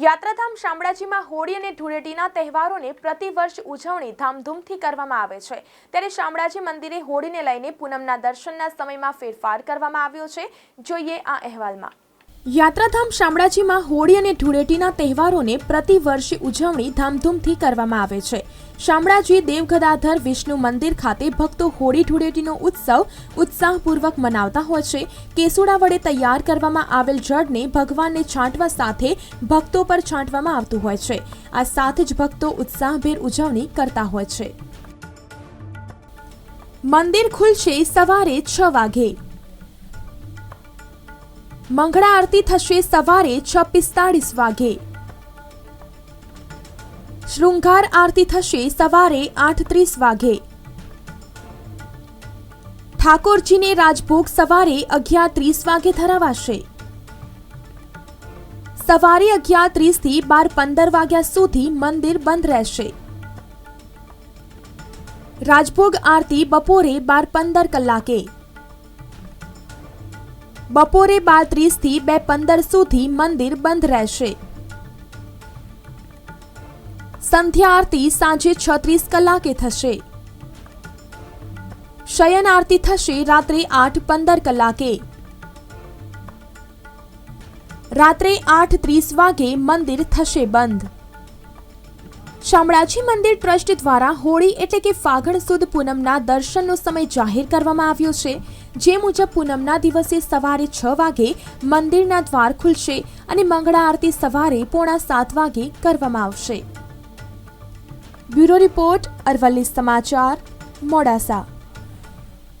યાત્રાધામ શામળાજીમાં હોળી અને ધૂળેટીના તહેવારોને પ્રતિવર્ષ ઉજવણી ધામધૂમથી કરવામાં આવે છે. ત્યારે શામળાજી મંદિરે હોળીને લઈને પૂનમના દર્શનના સમયમાં ફેરફાર કરવામાં આવ્યો છે. જોઈએ આ અહેવાલમાં. યાત્રાધામ શામળાજીમાં હોળી અને ધૂળેટીના તહેવારોને પ્રતિવર્ષે ઉજવણી ધામધૂમથી કરવામાં આવે છે. શામળાજી દેવગદાધર વિષ્ણુ મંદિર ખાતે ભક્તો હોળી ધૂળેટીનો ઉત્સવ ઉત્સાહપૂર્વક મનાવતા હોય છે. કેસુડા વડે તૈયાર કરવામાં આવેલ જળને ભગવાનને છાંટવા સાથે ભક્તો પર છાંટવામાં આવતું હોય છે. આ સાથે જ ભક્તો ઉત્સાહભેર ઉજવણી કરતા હોય છે. મંદિર ખુલશે સવારે છ વાગે. મંગળા આરતી થશે સવારે છ પિસ્તાળીસ વાગે. શૃંગાર આરતી થશે સવારે આઠ ત્રીસ વાગે. ઠાકોરજીને રાજભોગ સવારે અગિયાર ત્રીસ વાગે ધરાવાશે. સવારે અગિયાર ત્રીસથી બાર પંદર વાગ્યા સુધી મંદિર બંધ રહેશે. રાજભોગ આરતી બપોરે બાર પંદર કલાકે. બપોરે બાર ત્રીસથી બે પંદર સુધી મંદિર બંધ રહેશે. સંધ્યા આરતી સાંજે છત્રીસ કલાકે થશે. શયન આરતી થશે રાત્રે આઠ પંદર કલાકે. રાત્રે આઠ ત્રીસ વાગે મંદિર થશે બંધ. શામળાજી મંદિર ટ્રસ્ટ દ્વારા હોળી એટલે કે ફાગણ સુદ પૂનમના દર્શનનો સમય જાહેર કરવામાં આવ્યો છે. જે મુજબ પૂનમના દિવસે સવારે છ વાગે મંદિરના દ્વાર ખુલશે અને મંગળા આરતી સવારે પોણા સાત વાગે કરવામાં આવશે. બ્યુરો રિપોર્ટ અરવલ્લી સમાચાર, મોડાસા.